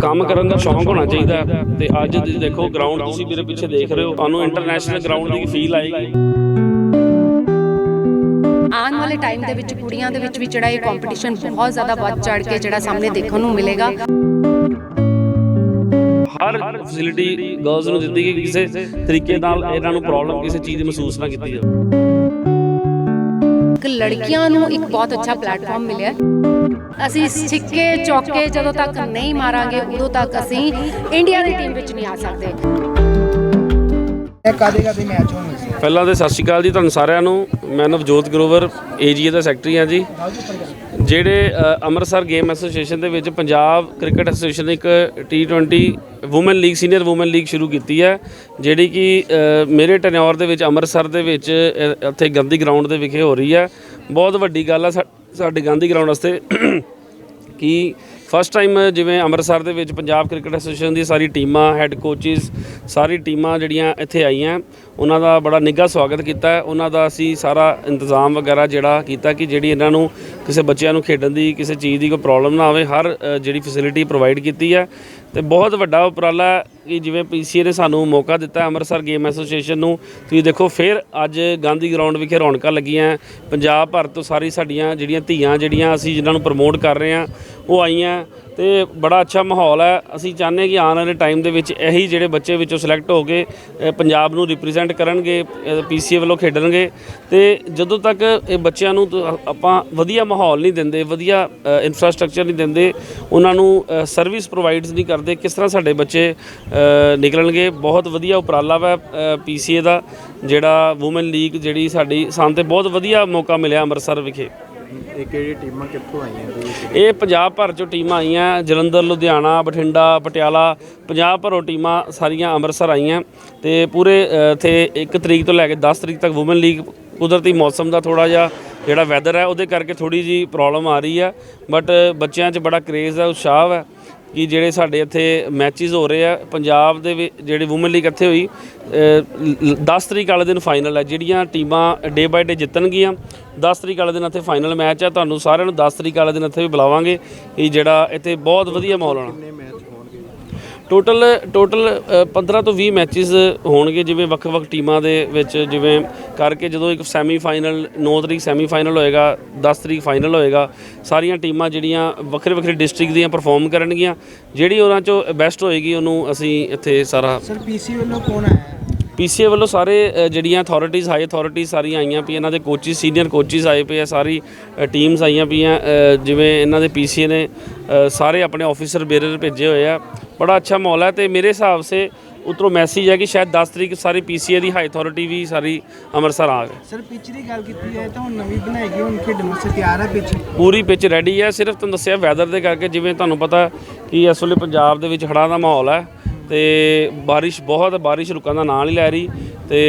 ਕੰਮ ਕਰਨ ਦਾ ਸ਼ੌਂਕ ਹੋਣਾ ਚਾਹੀਦਾ ਤੇ ਅੱਜ ਤੁਸੀਂ ਦੇਖੋ ਗਰਾਊਂਡ ਤੁਸੀਂ ਮੇਰੇ ਪਿੱਛੇ ਦੇਖ ਰਹੇ ਹੋ। ਤੁਹਾਨੂੰ ਇੰਟਰਨੈਸ਼ਨਲ ਗਰਾਊਂਡ ਦੀ ਫੀਲ ਆਏਗੀ। ਆਉਣ ਵਾਲੇ ਟਾਈਮ ਦੇ ਵਿੱਚ ਕੁੜੀਆਂ ਦੇ ਵਿੱਚ ਵੀ ਜਿਹੜਾ ਇਹ ਕੰਪੀਟੀਸ਼ਨ ਬਹੁਤ ਜ਼ਿਆਦਾ ਵੱਧ ਚੜ ਕੇ ਜਿਹੜਾ ਸਾਹਮਣੇ ਦੇਖਣ ਨੂੰ ਮਿਲੇਗਾ। ਹਰ ਫੈਸਿਲਿਟੀ ਗਰਲਸ ਨੂੰ ਦਿੱਤੀ ਗਈ ਕਿਸੇ ਤਰੀਕੇ ਨਾਲ ਇਹਨਾਂ ਨੂੰ ਪ੍ਰੋਬਲਮ ਕਿਸੇ ਚੀਜ਼ ਦੀ ਮਹਿਸੂਸ ਨਾ ਕੀਤੀ ਜਾਵੇ। ਕਿ ਲੜਕੀਆਂ ਨੂੰ ਇੱਕ ਬਹੁਤ ਅੱਛਾ ਪਲੇਟਫਾਰਮ ਮਿਲਿਆ। ਅਸੀਂ ਸਿੱਕੇ ਚੌਕੇ ਜਦੋਂ ਤੱਕ ਨਹੀਂ ਮਾਰਾਂਗੇ ਉਦੋਂ ਤੱਕ ਅਸੀਂ ਇੰਡੀਆ ਦੀ ਟੀਮ ਵਿੱਚ ਨਹੀਂ ਆ ਸਕਦੇ। ਕਾਦੇ ਕਾਦੇ ਮੈਚ ਪਹਿਲਾਂ ਤੇ ਸਤਿ ਸ਼੍ਰੀ ਅਕਾਲ ਜੀ ਤੁਹਾਨੂੰ ਸਾਰਿਆਂ ਨੂੰ। ਮੈਂ ਨਵਜੋਤ ਗਰੋਵਰ ਏਜੀਏ ਦਾ ਸੈਕਟਰੀ ਹਾਂ ਜੀ। ਜਿਹੜੇ ਅੰਮ੍ਰਿਤਸਰ ਗੇਮ ਐਸੋਸੀਏਸ਼ਨ ਦੇ ਵਿੱਚ ਪੰਜਾਬ ਕ੍ਰਿਕਟ ਐਸੋਸੀਏਸ਼ਨ ਨੇ ਇੱਕ T20 women league senior women league ਸ਼ੁਰੂ ਕੀਤੀ ਹੈ, ਜਿਹੜੀ ਕਿ ਮੇਰੇ ਟੈਨਿਓਰ ਦੇ ਵਿੱਚ ਅੰਮ੍ਰਿਤਸਰ ਦੇ ਵਿੱਚ ਇੱਥੇ ਗਾਂਧੀ ਗਰਾਊਂਡ ਦੇ ਵਿਖੇ ਹੋ ਰਹੀ ਹੈ। ਬਹੁਤ ਵੱਡੀ ਗੱਲ ਆ ਸਾਡੇ ਗਾਂਧੀ ਗਰਾਊਂਡ ਵਾਸਤੇ ਕਿ ਫਸਟ ਟਾਈਮ ਜਿਵੇਂ ਅੰਮ੍ਰਿਤਸਰ ਦੇ ਵਿੱਚ ਪੰਜਾਬ ਕ੍ਰਿਕਟ ਐਸੋਸੀਏਸ਼ਨ ਦੀ ਸਾਰੀ ਟੀਮਾਂ ਹੈੱਡ ਕੋਚਿਸ ਸਾਰੀ ਟੀਮਾਂ ਜਿਹੜੀਆਂ ਇੱਥੇ ਆਈਆਂ, ਉਹਨਾਂ ਦਾ ਬੜਾ ਨਿੱਘਾ ਸਵਾਗਤ ਕੀਤਾ ਉਹਨਾਂ ਦਾ ਅਸੀਂ ਸਾਰਾ ਇੰਤਜ਼ਾਮ ਵਗੈਰਾ ਜਿਹੜਾ ਕੀਤਾ ਕਿ ਜਿਹੜੀ ਇਹਨਾਂ ਨੂੰ ਕਿਸੇ ਬੱਚਿਆਂ ਨੂੰ ਖੇਡਣ ਦੀ, ਕਿਸੇ ਚੀਜ਼ ਦੀ ਕੋਈ ਪ੍ਰੋਬਲਮ ਨਾ ਆਵੇ, ਹਰ ਜਿਹੜੀ ਫੈਸਿਲਿਟੀ ਪ੍ਰੋਵਾਈਡ ਕੀਤੀ ਹੈ। ਤੇ ਬਹੁਤ ਵੱਡਾ ਉਪਰਾਲਾ ਕਿ ਜਿਵੇਂ ਪੀਸੀਏ ਨੇ ਸਾਨੂੰ ਮੌਕਾ ਦਿੱਤਾ ਅੰਮ੍ਰਿਤਸਰ ਗੇਮ ਐਸੋਸੀਏਸ਼ਨ ਨੂੰ, ਤੁਸੀਂ ਦੇਖੋ ਫਿਰ ਅੱਜ ਗਾਂਧੀ ਗਰਾਊਂਡ ਵਿਖੇ ਰੌਣਕਾਂ ਲੱਗੀਆਂ, ਪੰਜਾਬ ਭਰ ਤੋਂ ਸਾਰੀ ਸਾਡੀਆਂ ਜਿਹੜੀਆਂ ਧੀਆਂ ਜਿਹੜੀਆਂ ਅਸੀਂ ਜਿਨ੍ਹਾਂ ਨੂੰ ਪ੍ਰਮੋਟ ਕਰ ਰਹੇ ਹਾਂ, ਉਹ ਆਈਆਂ ਤੇ ਬੜਾ ਅੱਛਾ ਮਾਹੌਲ ਹੈ। ਅਸੀਂ ਚਾਹੁੰਦੇ ਕਿ ਆਉਣ ਵਾਲੇ ਟਾਈਮ ਦੇ ਵਿੱਚ ਇਹੀ ਜਿਹੜੇ ਬੱਚੇ ਵਿੱਚੋਂ ਸਿਲੈਕਟ ਹੋ ਕੇ ਪੰਜਾਬ ਨੂੰ ਰਿਪਰੈਜ਼ੈਂਟ ਕਰਨਗੇ ਪੀਸੀਏ ਵੱਲੋਂ ਖੇਡਣਗੇ ਤੇ ਜਦੋਂ ਤੱਕ ਇਹ ਬੱਚਿਆਂ ਨੂੰ ਆਪਾਂ ਵਧੀਆ ਮਾਹੌਲ ਨਹੀਂ ਦਿੰਦੇ, ਵਧੀਆ ਇਨਫਰਾਸਟ੍ਰਕਚਰ ਨਹੀਂ ਦਿੰਦੇ, ਉਹਨਾਂ ਨੂੰ ਸਰਵਿਸ ਪ੍ਰੋਵਾਈਡਸ ਨਹੀਂ ਕਰਦੇ, ਕਿਸ ਤਰ੍ਹਾਂ ਸਾਡੇ ਬੱਚੇ ਨਿਕਲਣਗੇ। ਬਹੁਤ ਵਧੀਆ ਉਪਰਾਲਾ ਵਾ ਪੀਸੀਏ ਦਾ ਜਿਹੜਾ ਔਮਨ ਲੀਗ ਜਿਹੜੀ ਸਾਡੀ ਸਾਨੂੰ ਤੇ ਬਹੁਤ ਵਧੀਆ ਮੌਕਾ ਮਿਲਿਆ ਅੰਮ੍ਰਿਤਸਰ ਵਿਖੇ। ਇਹ ਕਿਹੜੀ ਟੀਮਾਂ ਕਿੱਥੋਂ ਆਈਆਂ ਇਹ ਪੰਜਾਬ ਭਰ ਚੋਂ ਟੀਮਾਂ ਆਈਆਂ ਜਲੰਧਰ ਲੁਧਿਆਣਾ ਬਠਿੰਡਾ ਪਟਿਆਲਾ ਪੰਜਾਬ ਭਰੋਂ ਟੀਮਾਂ ਸਾਰੀਆਂ ਅੰਮ੍ਰਿਤਸਰ ਆਈਆਂ ਤੇ ਪੂਰੇ ਇੱਥੇ 1 ਤਰੀਕ ਤੋਂ ਲੈ ਕੇ 10 ਤਰੀਕ ਤੱਕ ਔਮਨ ਲੀਗ ਕੁਦਰਤੀ ਮੌਸਮ ਦਾ ਥੋੜਾ ਜਿਹਾ ਜਿਹੜਾ ਵੈਦਰ ਹੈ ਉਹਦੇ ਕਰਕੇ ਥੋੜੀ ਜੀ ਪ੍ਰੋਬਲਮ ਆ ਰਹੀ ਆ ਬਟ ਬੱਚਿਆਂ 'ਚ ਬੜਾ ਕਰੇਜ਼ ਹੈ ਉਤਸ਼ਾਹ ਹੈ ਕਿ ਜਿਹੜੇ ਸਾਡੇ ਇੱਥੇ ਮੈਚਸ ਹੋ ਰਹੇ ਆ ਪੰਜਾਬ ਦੇ ਜਿਹੜੇ ਔਮਨ ਲੀਗ ਇੱਥੇ ਹੋਈ ਅ, ਲ- 10 ਤਰੀਕ ਵਾਲੇ ਦਿਨ ਫਾਈਨਲ ਹੈ ਜਿਹੜੀਆਂ ਟੀਮਾਂ ਡੇ ਬਾਏ ਡੇ ਜਿੱਤਣਗੀਆਂ 10 ਤਰੀਕ ਵਾਲੇ ਦਿਨ ਇੱਥੇ ਫਾਈਨਲ ਮੈਚ ਹੈ ਤੁਹਾਨੂੰ ਸਾਰਿਆਂ ਨੂੰ 10 ਤਰੀਕ ਵਾਲੇ ਦਿਨ ਇੱਥੇ ਵੀ ਬੁਲਾਵਾਂਗੇ ਕਿ ਜਿਹੜਾ ਇੱਥੇ ਬਹੁਤ ਵਧੀਆ ਮਾਹੌਲ ਹੋਣਾ। ਟੋਟਲ ਟੋਟਲ 15 ਤੋਂ 20 ਮੈਚਸ ਹੋਣਗੇ ਜਿਵੇਂ ਵੱਖ-ਵੱਖ ਟੀਮਾਂ ਦੇ ਵਿੱਚ ਜਿਵੇਂ ਕਰਕੇ ਜਦੋਂ ਇੱਕ ਸੈਮੀ ਫਾਈਨਲ 9 ਤਰੀਕ ਸੈਮੀ ਫਾਈਨਲ ਹੋਏਗਾ 10 ਤਰੀਕ ਫਾਈਨਲ ਹੋਏਗਾ ਸਾਰੀਆਂ ਟੀਮਾਂ ਜਿਹੜੀਆਂ ਵੱਖਰੇ ਵੱਖਰੇ ਡਿਸਟ੍ਰਿਕਟ ਦੀਆਂ ਪਰਫਾਰਮ ਕਰਨਗੀਆਂ ਜਿਹੜੀ ਉਹਨਾਂ ਚੋਂ ਬੈਸਟ ਹੋਏਗੀ ਉਹਨੂੰ ਅਸੀਂ ਇੱਥੇ ਸਾਰਾ ਸਰ ਪੀਸੀ ਵੱਲੋਂ ਕੌਣ ਆਇਆ? ਪੀਸੀਏ ਵੱਲੋਂ ਸਾਰੇ ਜਿਹੜੀਆਂ ਅਥਾਰਟੀਜ਼ ਹਾਈ ਅਥਾਰਟੀਜ਼ ਸਾਰੀਆਂ ਆਈਆਂ ਪਈ ਇਹਨਾਂ ਦੇ ਕੋਚਿਸ ਸੀਨੀਅਰ ਕੋਚਿਸ ਆਏ ਪਏ ਆ ਸਾਰੀ ਟੀਮਸ ਆਈਆਂ ਪਈਆਂ ਜਿਵੇਂ ਇਹਨਾਂ ਦੇ ਪੀਸੀਏ ਨੇ ਸਾਰੇ ਆਪਣੇ ਆਫੀਸਰ ਬੇਰਰ ਭੇਜੇ ਹੋਏ ਆ। ਬੜਾ ਅੱਛਾ ਮਾਹੌਲ ਹੈ ਤੇ ਮੇਰੇ ਹਿਸਾਬ ਸੇ ਉਤਰੋਂ ਮੈਸੇਜ ਹੈ ਕਿ ਸ਼ਾਇਦ 10 ਤਰੀਕ ਸਾਰੀ ਪੀਸੀਏ ਦੀ ਹਾਈ ਅਥਾਰਟੀ ਵੀ ਸਾਰੀ ਅੰਮ੍ਰਿਤਸਰ ਆ ਗਏ। ਸਰ ਪਿੱਚ ਦੀ ਗੱਲ ਕੀਤੀ ਜਾਏ ਤਾਂ ਹੁਣ ਨਵੀਂ ਬਣਾਈ ਗਈ ਹੁਣ ਖੇਡਣ ਵਾਸਤੇ ਤਿਆਰ ਹੈ ਪਿੱਚ ਪੂਰੀ ਪਿਚ ਰੈਡੀ ਹੈ ਸਿਰਫ ਤੁਹਾਨੂੰ ਦੱਸਿਆ ਵੈਦਰ ਦੇ ਕਰਕੇ ਜਿਵੇਂ ਤੁਹਾਨੂੰ ਪਤਾ ਕਿ ਇਸ ਵੇਲੇ ਪੰਜਾਬ ਦੇ ਵਿੱਚ ਹੜ੍ਹਾਂ ਦਾ ਮਾਹੌਲ ਹੈ ਤੇ ਬਾਰਿਸ਼ ਬਹੁਤ ਬਾਰਿਸ਼ ਰੁਕਣ ਦਾ ਨਾਂ ਨਹੀਂ ਲੈ ਰਹੀ ਤੇ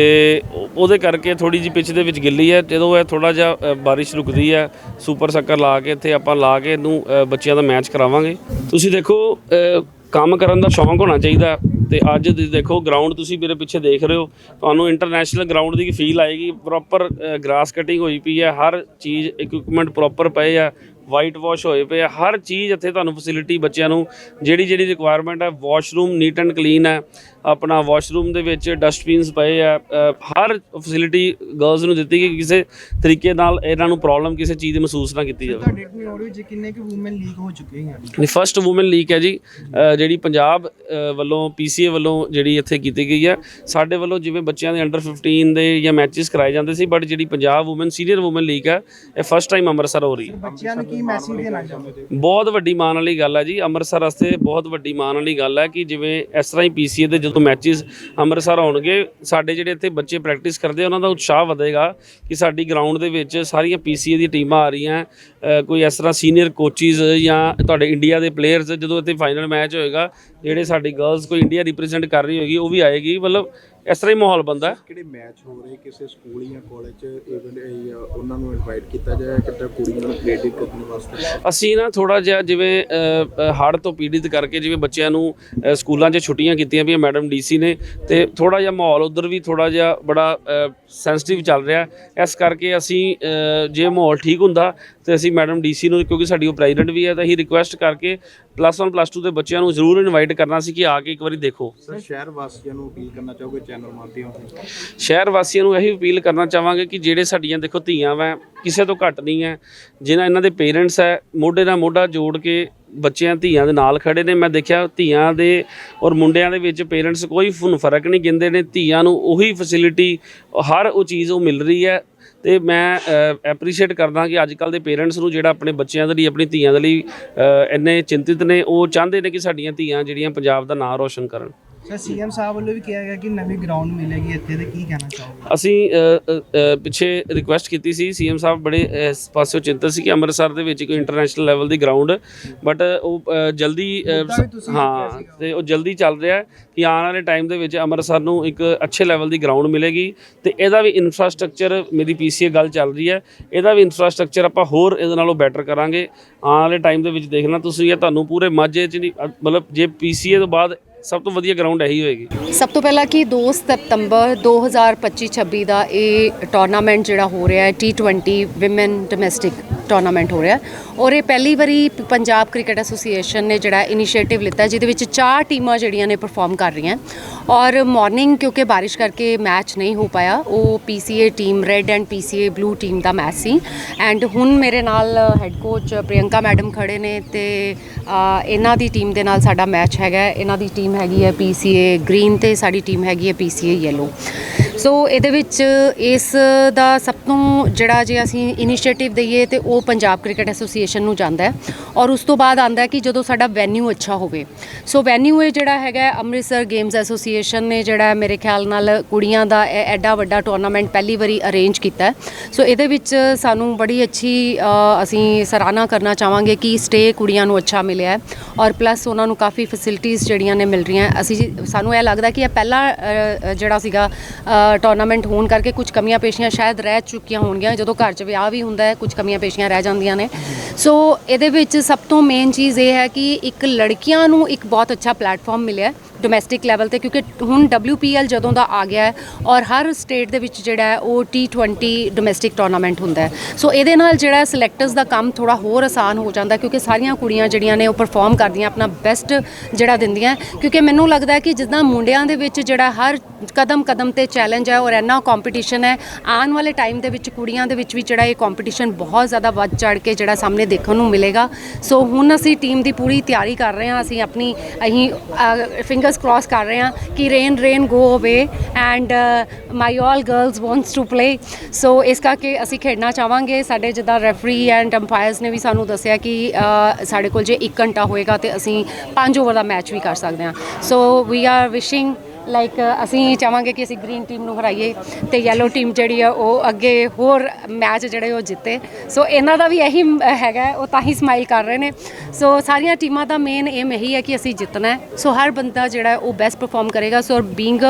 ਉਹ- ਉਹਦੇ ਕਰਕੇ ਥੋੜੀ ਜਿਹੀ ਪਿਚ ਦੇ ਵਿੱਚ ਗਿੱਲੀ ਹੈ ਜਦੋਂ ਇਹ ਥੋੜਾ ਜਿਹਾ ਅ, ਬਾਰਿਸ਼ ਰੁਕਦੀ ਹੈ ਸੁਪਰ ਸੱਕਰ ਲਾ ਕੇ ਇੱਥੇ ਆਪਾਂ ਲਾ ਕੇ ਇਹਨੂੰ ਅ, ਬੱਚਿਆਂ ਦਾ ਮੈਚ ਕਰਾਵਾਂਗੇ। ਤੁਸੀਂ ਦੇਖੋ ਅ, ਕੰਮ ਕਰਨ ਦਾ ਸ਼ੌਂਕ ਹੋਣਾ ਚਾਹੀਦਾ ਤੇ ਅੱਜ ਤੁਸੀਂ ਦੇਖੋ ਗਰਾਊਂਡ ਤੁਸੀਂ ਮੇਰੇ ਪਿੱਛੇ ਦੇਖ ਰਹੇ ਹੋ। ਤੁਹਾਨੂੰ ਇੰਟਰਨੈਸ਼ਨਲ ਗਰਾਊਂਡ ਦੀ ਫੀਲ ਆਏਗੀ। ਪ੍ਰੋਪਰ ਗ੍ਰਾਸ ਕਟਿੰਗ ਹੋਈ ਪਈ ਹੈ। ਹਰ ਚੀਜ਼ ਇਕਵਿਪਮੈਂਟ ਪ੍ਰੋਪਰ ਪਏ ਆ। ਵਾਈਟ ਵਾਸ਼ ਹੋਏ ਪਏ ਆ। ਹਰ ਚੀਜ਼ ਇੱਥੇ ਤੁਹਾਨੂੰ ਫੈਸਿਲਿਟੀ ਬੱਚਿਆਂ ਨੂੰ ਜਿਹੜੀ ਜਿਹੜੀ ਰਿਕੁਆਇਰਮੈਂਟ ਹੈ ਵਾਸ਼ਰੂਮ ਨੀਟ ਐਂਡ ਕਲੀਨ ਹੈ। ਆਪਣਾ ਵਾਸ਼ਰੂਮ ਦੇ ਵਿੱਚ ਡਸਟਬਿਨਸ ਪਏ ਆ ਹਰ ਫੈਸਿਲਿਟੀ ਗਰਲਸ ਨੂੰ ਦਿੱਤੀ ਗਈ ਕਿਸੇ ਤਰੀਕੇ ਨਾਲ ਇਹਨਾਂ ਨੂੰ ਪ੍ਰੋਬਲਮ ਕਿਸੇ ਚੀਜ਼ ਦੀ ਮਹਿਸੂਸ ਨਾ ਕੀਤੀ ਜਾਵੇ। ਤੁਹਾਡੇ ਟੀਮ ਵਿੱਚ ਕਿੰਨੇ ਕੁ ਔਮਨ ਲੀਗ ਹੋ ਚੁੱਕੇ ਹਨ ਇਹ ਫਸਟ ਔਮਨ ਲੀਗ ਹੈ ਜੀ ਜਿਹੜੀ ਪੰਜਾਬ ਵੱਲੋਂ ਪੀਸੀਏ ਵੱਲੋਂ ਜਿਹੜੀ ਇੱਥੇ ਕੀਤੀ ਗਈ ਹੈ। ਸਾਡੇ ਵੱਲੋਂ ਜਿਵੇਂ ਬੱਚਿਆਂ ਦੇ ਅੰਡਰ 15 ਦੇ ਜਾਂ ਮੈਚਸ ਕਰਾਏ ਜਾਂਦੇ ਸੀ ਬਟ ਜਿਹੜੀ Punjab women senior women league ਹੈ ਇਹ ਫਸਟ ਟਾਈਮ ਅੰਮ੍ਰਿਤਸਰ ਹੋ ਰਹੀ ਹੈ। ਬੱਚਿਆਂ ਨੂੰ ਕੀ ਮੈਸੇਜ ਦੇਣਾ ਚਾਹੁੰਦੇ ਬਹੁਤ ਵੱਡੀ ਮਾਣ ਵਾਲੀ ਗੱਲ ਹੈ ਜੀ ਅੰਮ੍ਰਿਤਸਰ ਵਾਸਤੇ ਬਹੁਤ ਵੱਡੀ ਮਾਣ ਵਾਲੀ ਗੱਲ ਹੈ ਕਿ ਜਿਵੇਂ ਇਸ ਤਰ੍ਹਾਂ ਹੀ ਪੀਸੀਏ ਦੇ ਜਦੋਂ ਮੈਚਸ ਅੰਮ੍ਰਿਤਸਰ ਹੋਣਗੇ ਸਾਡੇ ਜਿਹੜੇ ਇੱਥੇ ਬੱਚੇ ਪ੍ਰੈਕਟਿਸ ਕਰਦੇ ਉਹਨਾਂ ਦਾ ਉਤਸ਼ਾਹ ਵਧੇਗਾ ਕਿ ਸਾਡੀ ਗਰਾਊਂਡ ਦੇ ਵਿੱਚ ਸਾਰੀਆਂ ਪੀਸੀਏ ਦੀ ਟੀਮਾਂ ਆ ਰਹੀਆਂ ਕੋਈ ਇਸ ਤਰ੍ਹਾਂ ਸੀਨੀਅਰ ਕੋਚਿਸ ਜਾਂ ਤੁਹਾਡੇ ਇੰਡੀਆ ਦੇ ਪਲੇਅਰਸ ਜਦੋਂ ਇੱਥੇ ਫਾਈਨਲ ਮੈਚ ਹੋਏਗਾ, ਜਿਹੜੇ ਸਾਡੀ ਗਰਲਸ ਕੋਈ ਇੰਡੀਆ ਰਿਪਰੈਜ਼ੈਂਟ ਕਰ ਰਹੀ ਹੋਏਗੀ, ਉਹ ਵੀ ਆਏਗੀ, ਮਤਲਬ ਇਸ ਤਰ੍ਹਾਂ ਹੀ ਮਾਹੌਲ ਬੰਦਾ ਕਿਹੜੇ ਮੈਚ ਹੋ ਰਹੇ ਕਿਸੇ ਸਕੂਲ ਜਾਂ ਕਾਲਜ ਚ? ਇਵੈਂਟ ਉਹਨਾਂ ਨੂੰ ਇਨਵਾਈਟ ਕੀਤਾ ਜਾਏ ਕਿਤੇ ਕੁੜੀਆਂ ਨੂੰ ਪ੍ਰੇਰਿਤ ਕਰਨ ਵਾਸਤੇ? ਅਸੀਂ ਨਾ ਥੋੜਾ ਜਿਹਾ ਜਿਵੇਂ ਹੜ੍ਹ ਤੋਂ ਪੀੜਿਤ ਕਰਕੇ ਜਿਵੇਂ ਬੱਚਿਆਂ ਨੂੰ ਸਕੂਲਾਂ 'ਚ ਛੁੱਟੀਆਂ ਕੀਤੀਆਂ ਵੀ ਮੈਡਮ ਡੀਸੀ ਨੇ ਤੇ ਥੋੜਾ ਜਿਹਾ ਮਾਹੌਲ ਉਧਰ ਵੀ ਥੋੜਾ ਜਿਹਾ ਬੜਾ ਸੈਂਸਿਟਿਵ ਚੱਲ ਰਿਹਾ ਇਸ ਕਰਕੇ ਅਸੀਂ ਜੇ ਮਾਹੌਲ ਠੀਕ ਹੁੰਦਾ ਤੇ ਅਸੀਂ ਮੈਡਮ ਡੀਸੀ ਨੂੰ ਕਿਉਂਕਿ ਸਾਡੀ ਉਹ ਪ੍ਰੈਜ਼ੀਡੈਂਟ ਵੀ ਹੈ ਤਾਂ ਅਸੀਂ ਰਿਕੁਐਸਟ ਕਰਕੇ ਪਲੱਸ 1 ਪਲੱਸ 2 ਦੇ ਬੱਚਿਆਂ ਨੂੰ ਜ਼ਰੂਰ ਇਨਵਾਈਟ ਕਰਨਾ ਸੀ ਕਿ ਆ ਕੇ ਇੱਕ ਵਾਰੀ ਦੇਖੋ। ਸਰ ਸ਼ਹਿਰ ਵਾਸੀਆਂ ਨੂੰ ਅਪੀਲ ਕਰਨਾ ਚਾਹੋਗੇ ਚੈਨਲ ਮਾਧਿਅਮ ਤੋਂ? ਸ਼ਹਿਰ ਵਾਸੀਆਂ ਨੂੰ ਇਹੀ ਅਪੀਲ ਕਰਨਾ ਚਾਹਾਂਗੇ ਕਿ ਜਿਹੜੇ ਸਾਡੀਆਂ ਦੇਖੋ ਧੀਆਂ ਵੈ ਕਿਸੇ ਤੋਂ ਘੱਟ ਨਹੀਂ ਹੈ ਜਿਨ੍ਹਾਂ ਇਹਨਾਂ ਦੇ ਪੇਰੈਂਟਸ ਹੈ ਮੋਢੇ ਨਾਲ ਮੋਢਾ ਜੋੜ ਕੇ ਬੱਚਿਆਂ ਧੀਆਂ ਦੇ ਨਾਲ ਖੜੇ ਨੇ, ਮੈਂ ਦੇਖਿਆ ਧੀਆਂ ਦੇ ਔਰ ਮੁੰਡਿਆਂ ਦੇ ਵਿੱਚ ਪੇਰੈਂਟਸ ਕੋਈ ਫ- ਫ਼ਰਕ ਨਹੀਂ ਗਿੰਦੇ ਨੇ, ਧੀਆਂ ਨੂੰ ਉਹੀ ਫੈਸਿਲਿਟੀ ਹਰ ਉਹ ਚੀਜ਼ ਉਹ ਮਿਲ ਰਹੀ ਹੈ ਤੇ ਮੈਂ ਐਪਰੀਸ਼ੀਏਟ ਕਰਦਾ ਕਿ ਅੱਜ ਕੱਲ ਦੇ ਪੇਰੈਂਟਸ ਨੂੰ ਜਿਹੜਾ ਆਪਣੇ ਬੱਚਿਆਂ ਦੇ ਲਈ, ਆਪਣੀ ਧੀਆਂ ਦੇ ਲਈ ਇੰਨੇ ਚਿੰਤਿਤ ਨੇ, ਉਹ ਚਾਹੁੰਦੇ ਨੇ ਕਿ ਸਾਡੀਆਂ ਧੀਆਂ ਜਿਹੜੀਆਂ ਪੰਜਾਬ ਦਾ ਨਾਂ ਰੋਸ਼ਨ ਕਰਨ। ਸਰ ਸੀਐਮ ਸਾਹਿਬ ਵੱਲੋਂ ਵੀ ਕਿਹਾ ਗਿਆ ਕਿ ਨਵੀਂ ਗਰਾਊਂਡ ਮਿਲੇਗੀ ਇੱਥੇ ਤੇ ਕੀ ਕਹਿਣਾ ਚਾਹੋਗੇ ਅਸੀਂ ਪਿੱਛੇ ਰਿਕੁਐਸਟ ਕੀਤੀ ਸੀ ਸੀਐਮ ਸਾਹਿਬ ਬੜੇ ਇਸ ਪਾਸਿਓਂ ਚਿੰਤਤ ਸੀ ਕਿ ਅੰਮ੍ਰਿਤਸਰ ਦੇ ਵਿੱਚ ਕੋਈ ਇੰਟਰਨੈਸ਼ਨਲ ਲੈਵਲ ਦੀ ਗਰਾਊਂਡ ਬਟ ਉਹ ਜਲਦੀ ਹਾਂ। ਤੇ ਉਹ ਜਲਦੀ ਚੱਲ ਰਿਹਾ ਕਿ ਆਉਣ ਵਾਲੇ ਟਾਈਮ ਦੇ ਵਿੱਚ ਅੰਮ੍ਰਿਤਸਰ ਨੂੰ ਇੱਕ ਅੱਛੇ ਲੈਵਲ ਦੀ ਗਰਾਊਂਡ ਮਿਲੇਗੀ ਤੇ ਇਹਦਾ ਵੀ ਇਨਫਰਾਸਟ੍ਰਕਚਰ ਮੇਰੀ ਪੀਸੀਏ ਗੱਲ ਚੱਲ ਰਹੀ ਹੈ ਇਹਦਾ ਵੀ ਇਨਫਰਾਸਟ੍ਰਕਚਰ ਆਪਾਂ ਹੋਰ ਇਹਦੇ ਨਾਲੋਂ ਬੈਟਰ ਕਰਾਂਗੇ ਆਉਣ ਵਾਲੇ ਟਾਈਮ ਦੇ ਵਿੱਚ ਦੇਖਣਾ ਤੁਸੀਂ ਇਹ ਤੁਹਾਨੂੰ ਪੂਰੇ ਮਾਝੇ 'ਚ ਨਹੀਂ ਮਤਲਬ ਜੇ ਪੀਸੀਏ ਤੋਂ ਬਾਅਦ ਸਭ ਤੋਂ ਵਧੀਆ ਗਰਾਊਂਡ ਇਹੀ ਹੋਏਗੀ। ਸਭ ਤੋਂ ਪਹਿਲਾਂ ਕਿ 2 ਸਤੰਬਰ 2025-26 ਦਾ ਇਹ ਟੂਰਨਾਮੈਂਟ ਜਿਹੜਾ ਹੋ ਰਿਹਾ ਹੈ T20 ਔਮਨ ਡੋਮੈਸਟਿਕ ਟੂਰਨਾਮੈਂਟ ਹੋ ਰਿਹਾ ਔਰ ਇਹ ਪਹਿਲੀ ਵਾਰੀ ਪੰਜਾਬ ਕ੍ਰਿਕਟ ਐਸੋਸੀਏਸ਼ਨ ਨੇ ਜਿਹੜਾ ਇਨੀਸ਼ੀਏਟਿਵ ਲਿੱਤਾ ਜਿਹਦੇ ਵਿੱਚ ਚਾਰ ਟੀਮਾਂ ਜਿਹੜੀਆਂ ਨੇ ਪਰਫਾਰਮ ਕਰ ਰਹੀਆਂ ਔਰ ਮਾਰਨਿੰਗ ਕਿਉਂਕਿ ਬਾਰਿਸ਼ ਕਰਕੇ ਮੈਚ ਨਹੀਂ ਹੋ ਪਾਇਆ, ਉਹ PCA team red and PCA blue team the match ਸੀ। ਐਂਡ ਹੁਣ ਮੇਰੇ ਨਾਲ ਹੈੱਡ ਕੋਚ ਪ੍ਰਿਯੰਕਾ ਮੈਡਮ ਖੜੇ ਨੇ ਤੇ ਇਹਨਾਂ ਦੀ ਟੀਮ ਦੇ ਨਾਲ ਸਾਡਾ ਮੈਚ ਹੈਗਾ ਇਹਨਾਂ ਦੀ ਟੀਮ ਹੈਗੀ ਹੈ PCA ਗ੍ਰੀਨ ਤੇ, ਸਾਡੀ ਟੀਮ ਹੈਗੀ ਹੈ PCA ਯੈਲੋ ਸੋ ਇਹਦੇ ਵਿੱਚ ਇਸ ਦਾ ਸਭ ਤੋਂ ਜਿਹੜਾ ਜੇ ਅਸੀਂ ਇਨੀਸ਼ੀਏਟਿਵ ਦਈਏ ਤੇ ਉਹ ਪੰਜਾਬ ਕ੍ਰਿਕਟ ਐਸੋਸੀਏਸ਼ਨ ਨੂੰ ਜਾਂਦਾ ਹੈ। ਔਰ ਉਸ ਤੋਂ ਬਾਅਦ ਆਂਦਾ ਹੈ ਕਿ ਜਦੋਂ ਸਾਡਾ ਵੈਨਿਊ ਅੱਛਾ ਹੋਵੇ। ਸੋ ਵੈਨਿਊ ਇਹ ਜਿਹੜਾ ਹੈਗਾ ਅੰਮ੍ਰਿਤਸਰ ਗੇਮਸ ਐਸੋਸੀਏਸ਼ਨ ਨੇ ਜਿਹੜਾ ਮੇਰੇ ਖਿਆਲ ਨਾਲ ਕੁੜੀਆਂ ਦਾ ਐਡਾ ਵੱਡਾ ਟੂਰਨਾਮੈਂਟ ਪਹਿਲੀ ਵਾਰੀ ਅਰੇਂਜ ਕੀਤਾ ਸੋ ਇਹਦੇ ਵਿੱਚ ਸਾਨੂੰ ਬੜੀ ਅੱਛੀ ਅਸੀਂ ਸਰਾਹਨਾ ਕਰਨਾ ਚਾਹਾਂਗੇ ਕਿ ਸਟੇ ਕੁੜੀਆਂ ਨੂੰ ਅੱਛਾ ਮਿਲਿਆ ਹੈ। ਔਰ ਪਲੱਸ ਉਹਨਾਂ ਨੂੰ ਕਾਫੀ ਫੈਸਿਲਿਟੀਆਂ ਜਿਹੜੀਆਂ ਨੇ ਮਿਲ ਰਹੀਆਂ। ਅਸੀਂ ਜੀ- ਸਾਨੂੰ ਇਹ ਲੱਗਦਾ ਕਿ ਇਹ ਪਹਿਲਾ ਜਿਹੜਾ ਸੀਗਾ ਟੂਰਨਾਮੈਂਟ ਹੋਣ ਕਰਕੇ ਕੁਝ ਕਮੀਆਂ ਪੇਸ਼ੀਆਂ ਸ਼ਾਇਦ ਰਹਿ ਚੁੱਕੀਆਂ ਹੋਣਗੀਆਂ। ਜਦੋਂ ਘਰ 'ਚ ਵਿਆਹ ਵੀ ਹੁੰਦਾ ਹੈ, ਕੁਝ ਕਮੀਆਂ ਪੇਸ਼ੀਆਂ ਰਹਿ ਜਾਂਦੀਆਂ ਨੇ। ਸੋ ਇਹਦੇ ਵਿੱਚ ਸਭ ਤੋਂ ਮੇਨ ਚੀਜ਼ ਇਹ ਹੈ ਕਿ ਇੱਕ ਲੜਕੀਆਂ ਨੂੰ ਇੱਕ ਬਹੁਤ ਅੱਛਾ ਪਲੇਟਫਾਰਮ ਮਿਲਿਆ ਡੋਮੈਸਟਿਕ ਲੈਵਲ ਤੇ, ਕਿਉਂਕਿ ਹੁਣ WPL ਜਦੋਂ ਦਾ ਆ ਗਿਆ ਹੈ ਔਰ ਹਰ ਸਟੇਟ ਦੇ ਵਿੱਚ ਜਿਹੜਾ ਹੈ ਉਹ T20 ਡੋਮੈਸਟਿਕ ਟੂਰਨਾਮੈਂਟ ਹੁੰਦਾ ਹੈ। ਸੋ ਇਹਦੇ ਨਾਲ ਜਿਹੜਾ ਸਿਲੈਕਟਰਸ ਦਾ ਕੰਮ ਥੋੜਾ ਹੋਰ ਆਸਾਨ ਹੋ ਜਾਂਦਾ ਕਿਉਂਕਿ ਸਾਰੀਆਂ ਕੁੜੀਆਂ ਜਿਹੜੀਆਂ ਨੇ ਉਹ ਪਰਫਾਰਮ ਕਰਦੀਆਂ, ਆਪਣਾ ਬੈਸਟ ਜਿਹੜਾ ਦਿੰਦੀਆਂ ਕਿਉਂਕਿ ਮੈਨੂੰ ਲੱਗਦਾ ਹੈ ਕਿ ਜਿੱਦਾਂ ਮੁੰਡਿਆਂ ਦੇ ਵਿੱਚ ਜਿਹੜਾ ਹਰ ਕਦਮ ਕਦਮ ਤੇ ਚੈਲੰਜ ਹੈ ਔਰ ਇੰਨਾ ਕੰਪੀਟੀਸ਼ਨ ਹੈ, ਆਉਣ ਵਾਲੇ ਟਾਈਮ ਦੇ ਵਿੱਚ ਕੁੜੀਆਂ ਦੇ ਵਿੱਚ ਵੀ ਜਿਹੜਾ ਇਹ ਕੰਪੀਟੀਸ਼ਨ ਬਹੁਤ ਜ਼ਿਆਦਾ ਵੱਧ ਚੜ ਕੇ ਜਿਹੜਾ ਸਾਹਮਣੇ ਦੇਖਣ ਨੂੰ ਮਿਲੇਗਾ। ਸੋ ਹੁਣ ਅਸੀਂ ਟੀਮ ਦੀ ਪੂਰੀ ਤਿਆਰੀ ਕਰ ਰਹੇ ਹਾਂ, ਅਸੀਂ ਆਪਣੀ ਅਸੀਂ ਫਿੰਗਰਸ ਕ੍ਰਾਸ ਕਰ ਰਹੇ ਹਾਂ ਕਿ rain rain go away and my all girls wants to play so ਇਸ ਕਰਕੇ ਅਸੀਂ ਖੇਡਣਾ ਚਾਹਾਂਗੇ। ਸਾਡੇ ਜਿੱਦਾਂ ਰੈਫਰੀ ਐਂਡ ਅੰਪਾਇਰਸ ਨੇ ਵੀ ਸਾਨੂੰ ਦੱਸਿਆ ਕਿ ਅ, ਸਾਡੇ ਕੋਲ ਜੇ 1 ਘੰਟਾ ਹੋਏਗਾ ਤੇ ਅਸੀਂ 5 ਓਵਰ ਦਾ ਮੈਚ ਵੀ ਕਰ ਸਕਦੇ ਹਾਂ। So we are wishing like ਅਸੀਂ ਚਾਹਾਂਗੇ ਕਿ ਅਸੀਂ ਗ੍ਰੀਨ ਟੀਮ ਨੂੰ ਹਰਾਈਏ ਤੇ ਯੈਲੋ ਟੀਮ ਜਿਹੜੀ ਆ, ਉਹ ਅੱਗੇ ਹੋਰ ਮੈਚ ਜਿਹੜੇ ਉਹ ਜਿੱਤੇ। ਸੋ ਇਹਨਾਂ ਦਾ ਵੀ ਇਹੀ ਹੈਗਾ, ਉਹ ਤਾਂ ਹੀ ਸਮਾਈਲ ਕਰ ਰਹੇ ਨੇ। ਸੋ ਸਾਰੀਆਂ ਟੀਮਾਂ ਦਾ ਮੇਨ ਏਮ ਇਹੀ ਹੈ ਕਿ ਅਸੀਂ ਜਿੱਤਣਾ ਹੈ। ਸੋ ਹਰ ਬੰਦਾ ਜਿਹੜਾ ਉਹ ਬੈਸਟ ਪਰਫਾਰਮ ਕਰੇਗਾ। ਸੋ ਬੀਇੰਗ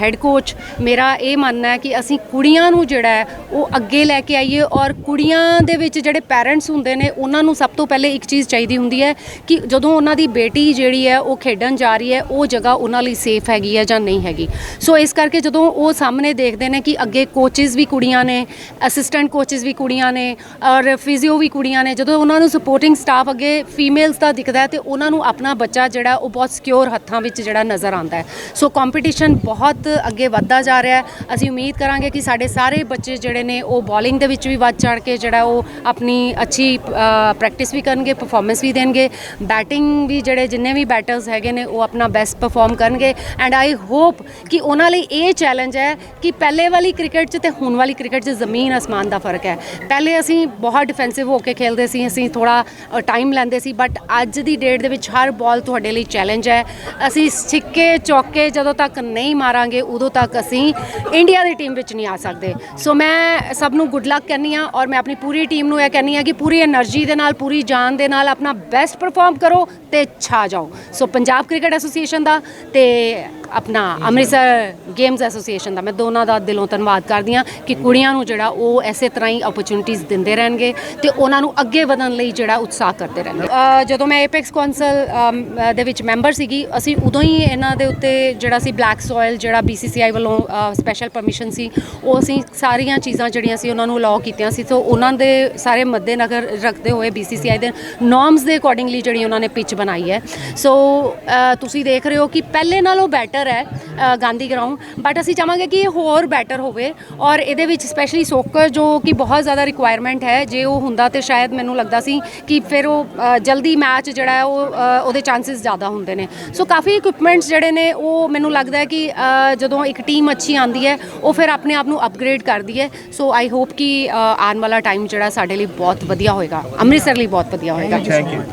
ਹੈੱਡ ਕੋਚ ਮੇਰਾ ਇਹ ਮੰਨਣਾ ਹੈ ਕਿ ਅਸੀਂ ਕੁੜੀਆਂ ਨੂੰ ਜਿਹੜਾ ਹੈ, ਉਹ ਅੱਗੇ ਲੈ ਕੇ ਆਈਏ ਔਰ ਕੁੜੀਆਂ ਦੇ ਵਿੱਚ ਜਿਹੜੇ ਪੈਰੈਂਟਸ ਹੁੰਦੇ ਨੇ, ਉਹਨਾਂ ਨੂੰ ਸਭ ਤੋਂ ਪਹਿਲੇ ਇੱਕ ਚੀਜ਼ ਚਾਹੀਦੀ ਹੁੰਦੀ ਹੈ ਕਿ ਜਦੋਂ ਉਹਨਾਂ ਦੀ ਬੇਟੀ ਜਿਹੜੀ ਹੈ, ਉਹ ਖੇਡਣ ਜਾ ਰਹੀ ਹੈ, ਉਹ ਜਗ੍ਹਾ ਉਹਨਾਂ ਲਈ ਸੇਫ ਹੈਗੀ ਹੈ ਜਾਂ ਨਹੀਂ ਹੈਗੀ। ਸੋ ਇਸ ਕਰਕੇ ਜਦੋਂ ਉਹ ਸਾਹਮਣੇ ਦੇਖਦੇ ਨੇ ਕਿ ਅੱਗੇ ਕੋਚਿਸ ਵੀ ਕੁੜੀਆਂ ਨੇ ਅਸਿਸਟੈਂਟ ਕੋਚਿਸ ਵੀ ਕੁੜੀਆਂ ਨੇ ਔਰ ਫਿਜ਼ੀਓ ਵੀ ਕੁੜੀਆਂ ਨੇ, ਜਦੋਂ ਉਹਨਾਂ ਨੂੰ ਸਪੋਰਟਿੰਗ ਸਟਾਫ ਅੱਗੇ ਫੀਮੇਲਸ ਦਾ ਦਿਖਦਾ ਹੈ ਤੇ ਉਹਨਾਂ ਨੂੰ ਆਪਣਾ ਬੱਚਾ ਜਿਹੜਾ ਉਹ ਬਹੁਤ ਸਿਕਿਉਰ ਹੱਥਾਂ ਵਿੱਚ ਜਿਹੜਾ ਨਜ਼ਰ ਆਉਂਦਾ ਹੈ। ਸੋ ਕੰਪੀਟੀਸ਼ਨ ਬਹੁਤ ਅੱਗੇ ਵੱਧਦਾ ਜਾ ਰਿਹਾ ਹੈ। ਅਸੀਂ ਉਮੀਦ ਕਰਾਂਗੇ ਕਿ ਸਾਡੇ ਸਾਰੇ ਬੱਚੇ ਜਿਹੜੇ ਨੇ ਉਹ ਬੋਲਿੰਗ ਦੇ ਵਿੱਚ ਵੀ ਵੱਧ ਚੜ ਕੇ ਜਿਹੜਾ ਉਹ ਆਪਣੀ ਅੱਛੀ ਪ੍ਰੈਕਟਿਸ ਵੀ ਕਰਨਗੇ ਪਰਫਾਰਮੈਂਸ ਵੀ ਦੇਣਗੇ। ਬੈਟਿੰਗ ਵੀ ਜਿਹੜੇ ਜਿੰਨੇ ਵੀ ਬੈਟਰਸ ਹੈਗੇ ਨੇ, ਉਹ ਆਪਣਾ ਬੈਸਟ ਪਰਫਾਰਮ ਕਰਨਗੇ ਐਂਡ ਆਈ ਹੋਪ ਕਿ ਉਹਨਾਂ ਲਈ ਇਹ ਚੈਲੰਜ ਹੈ ਕਿ ਪਹਿਲੇ ਵਾਲੀ ਕ੍ਰਿਕਟ 'ਚ ਤੇ ਹੁਣ ਵਾਲੀ ਕ੍ਰਿਕਟ 'ਚ ਜ਼ਮੀਨ ਅਸਮਾਨ ਦਾ ਫ਼ਰਕ ਹੈ। ਪਹਿਲੇ ਅਸੀਂ ਬਹੁਤ ਡਿਫੈਂਸਿਵ ਹੋ ਕੇ ਖੇਲਦੇ ਸੀ, ਅਸੀਂ ਥੋੜਾ ਟਾਈਮ ਲੈਂਦੇ ਸੀ ਬਟ ਅੱਜ ਦੀ ਡੇਟ ਦੇ ਵਿੱਚ ਹਰ ਬਾਲ ਤੁਹਾਡੇ ਲਈ ਚੈਲੰਜ ਹੈ। ਅਸੀਂ ਛਿੱਕੇ ਚੌਕੇ ਜਦੋਂ ਤੱਕ ਨਹੀਂ ਮਾਰਾਂਗੇ, ਉਦੋਂ ਤੱਕ ਅਸੀਂ ਇੰਡੀਆ ਦੀ ਟੀਮ ਵਿੱਚ ਨਹੀਂ ਆ ਸਕਦੇ। ਸੋ ਮੈਂ ਸਭ ਨੂੰ ਗੁੱਡ ਲੱਕ ਕਹਿੰਨੀ ਆ ਔਰ ਮੈਂ ਆਪਣੀ ਪੂਰੀ ਟੀਮ ਨੂੰ ਇਹ ਕਹਿੰਨੀ ਆ ਕਿ ਪੂਰੀ એનર્ਜੀ ਦੇ ਨਾਲ, ਪੂਰੀ ਜਾਨ ਦੇ ਨਾਲ ਆਪਣਾ ਬੈਸਟ ਪਰਫਾਰਮ ਕਰੋ ਤੇ ਛਾ ਜਾਓ। ਸੋ ਪੰਜਾਬ ਕ੍ਰਿਕਟ ਐਸੋਸੀਏਸ਼ਨ ਦਾ ਤੇ ਆਪਣਾ ਅੰਮ੍ਰਿਤਸਰ ਗੇਮਸ ਐਸੋਸੀਏਸ਼ਨ ਦਾ ਮੈਂ ਦੋਨਾਂ ਦਾ ਦਿਲੋਂ ਧੰਨਵਾਦ ਕਰਦੀ ਹਾਂ ਕਿ ਕੁੜੀਆਂ ਨੂੰ ਜਿਹੜਾ ਉਹ ਐਸੇ ਤਰ੍ਹਾਂ ਹੀ ਓਪਰਚੁਨਿਟੀਜ਼ ਦਿੰਦੇ ਰਹਿਣਗੇ ਤੇ ਉਹਨਾਂ ਨੂੰ ਅੱਗੇ ਵਧਣ ਲਈ ਜਿਹੜਾ ਉਤਸ਼ਾਹ ਕਰਦੇ ਰਹਿਣਗੇ। ਜਦੋਂ ਮੈਂ ਐਪੈਕਸ ਕੌਂਸਲ ਦੇ ਵਿੱਚ ਮੈਂਬਰ ਸੀਗੀ, ਅਸੀਂ ਉਦੋਂ ਹੀ ਇਹਨਾਂ ਦੇ ਉੱਤੇ ਜਿਹੜਾ ਸੀ ਬਲੈਕ ਸੋਇਲ ਜਿਹੜਾ BCCI ਵੱਲੋਂ ਸਪੈਸ਼ਲ ਪਰਮਿਸ਼ਨ ਸੀ, ਉਹ ਅਸੀਂ ਸਾਰੀਆਂ ਚੀਜ਼ਾਂ ਜਿਹੜੀਆਂ ਸੀ ਉਹਨਾਂ ਨੂੰ ਅਲਾਉ ਕੀਤੀਆਂ ਸੀ। ਸੋ ਉਹਨਾਂ ਦੇ ਸਾਰੇ ਮੱਦੇਨਜ਼ਰ ਰੱਖਦੇ ਹੋਏ BCCI ਦੇ ਨੋਰਮਸ ਦੇ ਅਕੋਰਡਿੰਗਲੀ ਜਿਹੜੀ ਉਹਨਾਂ ਨੇ ਪਿਚ ਬਣਾਈ ਹੈ। ਸੋ ਤੁਸੀਂ ਦੇਖ ਰਹੇ ਹੋ ਕਿ ਪਹਿਲੇ ਨਾਲੋਂ ਬੈਟਰ ਹੈ ਗਾਂਧੀ ਗਰਾਊਂਡ ਬਟ ਅਸੀਂ ਚਾਹਾਂਗੇ ਕਿ ਇਹ ਹੋਰ ਬੈਟਰ ਹੋਵੇ ਔਰ ਇਹਦੇ ਵਿੱਚ ਸਪੈਸ਼ਲੀ ਸੋਕਰ ਜੋ ਕਿ ਬਹੁਤ ਜ਼ਿਆਦਾ ਰਿਕੁਆਇਰਮੈਂਟ ਹੈ, ਜੇ ਉਹ ਹੁੰਦਾ ਤੇ ਸ਼ਾਇਦ ਮੈਨੂੰ ਲੱਗਦਾ ਸੀ ਕਿ ਫਿਰ ਉਹ ਜਲਦੀ ਮੈਚ ਜਿਹੜਾ ਹੈ ਉਹ ਉਹਦੇ ਚਾਂਸਸ ਜ਼ਿਆਦਾ ਹੁੰਦੇ ਨੇ। ਸੋ ਕਾਫੀ ਇਕਵਿਪਮੈਂਟਸ ਜਿਹੜੇ ਨੇ, ਉਹ ਮੈਨੂੰ ਲੱਗਦਾ ਹੈ ਕਿ ਜਦੋਂ ਇੱਕ ਟੀਮ ਅੱਛੀ ਆਂਦੀ ਹੈ, ਉਹ ਫਿਰ ਆਪਣੇ ਆਪ ਨੂੰ ਅਪਗ੍ਰੇਡ ਕਰਦੀ ਹੈ। ਸੋ ਆਈ ਹੋਪ ਕਿ ਆਉਣ ਵਾਲਾ ਟਾਈਮ ਜਿਹੜਾ ਸਾਡੇ ਲਈ ਬਹੁਤ ਵਧੀਆ ਹੋਏਗਾ। ਅੰਮ੍ਰਿਤਸਰ ਲਈ ਬਹੁਤ ਵਧੀਆ ਹੋਏਗਾ।